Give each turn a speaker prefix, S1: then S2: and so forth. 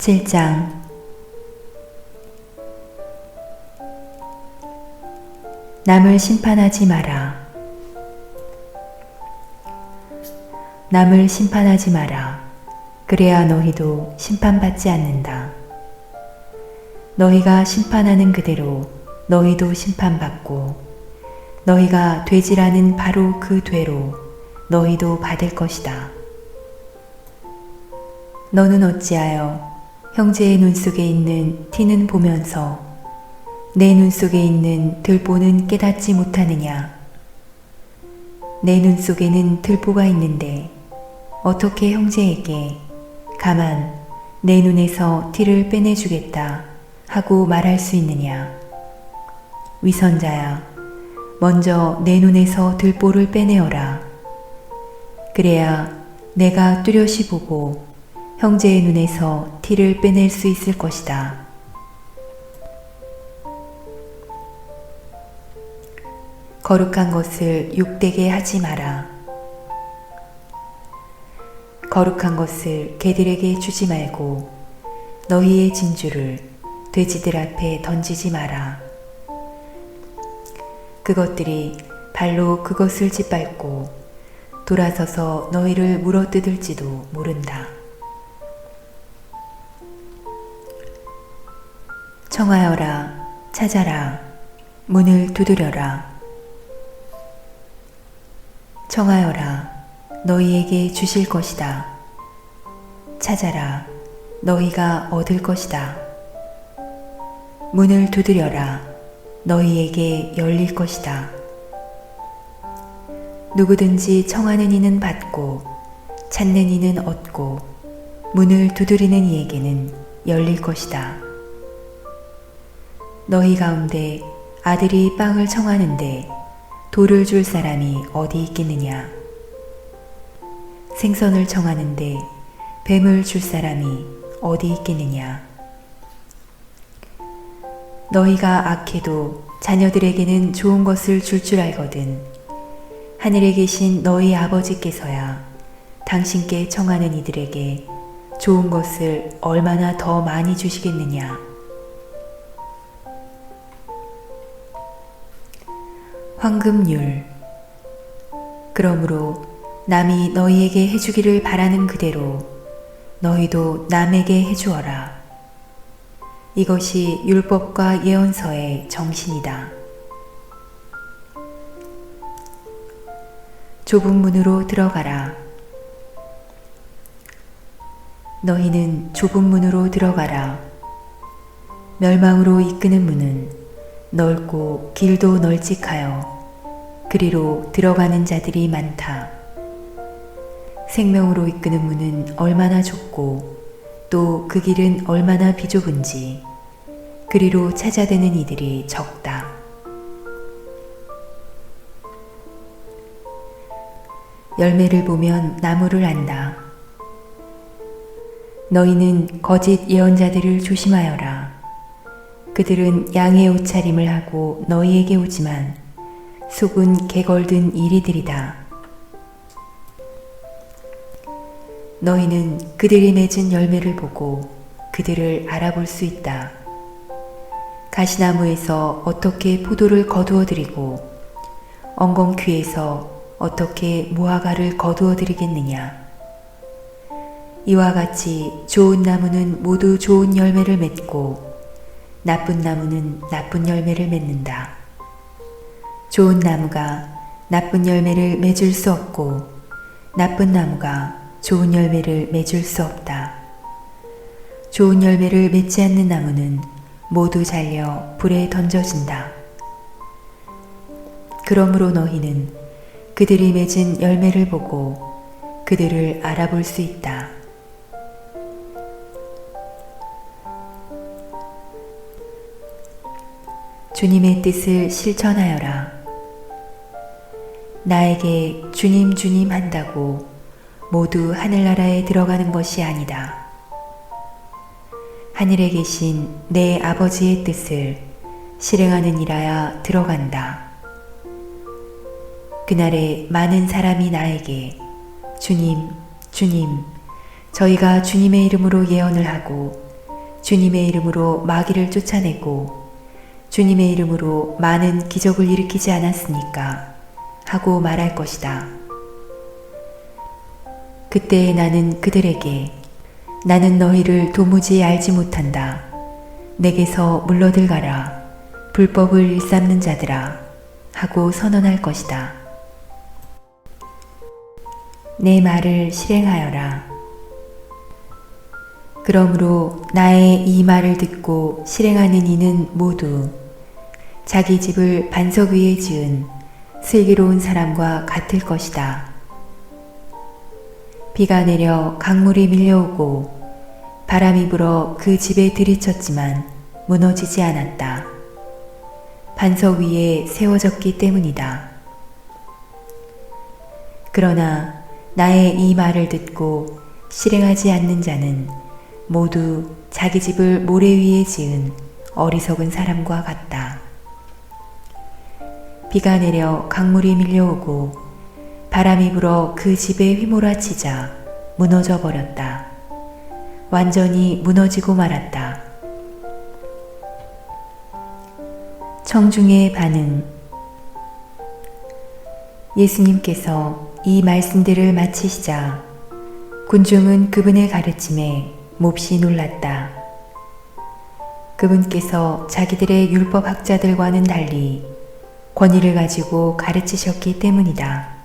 S1: 7장 남을 심판하지 마라. 남을 심판하지 마라. 그래야 너희도 심판받지 않는다. 너희가 심판하는 그대로 너희도 심판받고 너희가 되지라는 바로 그 되로 너희도 받을 것이다. 너는 어찌하여 형제의 눈 속에 있는 티는 보면서 내 눈 속에 있는 들보는 깨닫지 못하느냐? 내 눈 속에는 들보가 있는데 어떻게 형제에게 가만 내 눈에서 티를 빼내주겠다 하고 말할 수 있느냐? 위선자야, 먼저 내 눈에서 들보를 빼내어라. 그래야 내가 뚜렷이 보고 형제의 눈에서 티를 빼낼 수 있을 것이다. 거룩한 것을 욕되게 하지 마라. 거룩한 것을 개들에게 주지 말고 너희의 진주를 돼지들 앞에 던지지 마라. 그것들이 발로 그것을 짓밟고 돌아서서 너희를 물어뜯을지도 모른다. 청하여라, 찾아라, 문을 두드려라. 청하여라, 너희에게 주실 것이다. 찾아라, 너희가 얻을 것이다. 문을 두드려라, 너희에게 열릴 것이다. 누구든지 청하는 이는 받고, 찾는 이는 얻고, 문을 두드리는 이에게는 열릴 것이다. 너희 가운데 아들이 빵을 청하는데 돌을 줄 사람이 어디 있겠느냐? 생선을 청하는데 뱀을 줄 사람이 어디 있겠느냐? 너희가 악해도 자녀들에게는 좋은 것을 줄줄 알거든. 하늘에 계신 너희 아버지께서야 당신께 청하는 이들에게 좋은 것을 얼마나 더 많이 주시겠느냐? 황금률 그러므로 남이 너희에게 해주기를 바라는 그대로 너희도 남에게 해주어라. 이것이 율법과 예언서의 정신이다. 좁은 문으로 들어가라. 너희는 좁은 문으로 들어가라. 멸망으로 이끄는 문은 넓고 길도 널찍하여 그리로 들어가는 자들이 많다. 생명으로 이끄는 문은 얼마나 좁고 또 그 길은 얼마나 비좁은지 그리로 찾아대는 이들이 적다. 열매를 보면 나무를 안다. 너희는 거짓 예언자들을 조심하여라. 그들은 양의 옷차림을 하고 너희에게 오지만 속은 개걸든 이리들이다. 너희는 그들이 맺은 열매를 보고 그들을 알아볼 수 있다. 가시나무에서 어떻게 포도를 거두어 드리고 엉겅퀴에서 어떻게 무화과를 거두어 드리겠느냐. 이와 같이 좋은 나무는 모두 좋은 열매를 맺고 나쁜 나무는 나쁜 열매를 맺는다. 좋은 나무가 나쁜 열매를 맺을 수 없고 나쁜 나무가 좋은 열매를 맺을 수 없다. 좋은 열매를 맺지 않는 나무는 모두 잘려 불에 던져진다. 그러므로 너희는 그들이 맺은 열매를 보고 그들을 알아볼 수 있다. 주님의 뜻을 실천하여라. 나에게 주님 주님 한다고 모두 하늘나라에 들어가는 것이 아니다. 하늘에 계신 내 아버지의 뜻을 실행하는 이라야 들어간다. 그날에 많은 사람이 나에게 주님, 주님, 저희가 주님의 이름으로 예언을 하고 주님의 이름으로 마귀를 쫓아내고 주님의 이름으로 많은 기적을 일으키지 않았습니까? 하고 말할 것이다. 그때 나는 그들에게 나는 너희를 도무지 알지 못한다. 내게서 물러들 가라. 불법을 일삼는 자들아. 하고 선언할 것이다. 내 말을 실행하여라. 그러므로 나의 이 말을 듣고 실행하는 이는 모두 자기 집을 반석 위에 지은 슬기로운 사람과 같을 것이다. 비가 내려 강물이 밀려오고 바람이 불어 그 집에 들이쳤지만 무너지지 않았다. 반석 위에 세워졌기 때문이다. 그러나 나의 이 말을 듣고 실행하지 않는 자는 모두 자기 집을 모래 위에 지은 어리석은 사람과 같다. 비가 내려 강물이 밀려오고 바람이 불어 그 집에 휘몰아치자 무너져 버렸다. 완전히 무너지고 말았다. 청중의 반응 예수님께서 이 말씀들을 마치시자 군중은 그분의 가르침에 몹시 놀랐다. 그분께서 자기들의 율법 학자들과는 달리 권위를 가지고 가르치셨기 때문이다.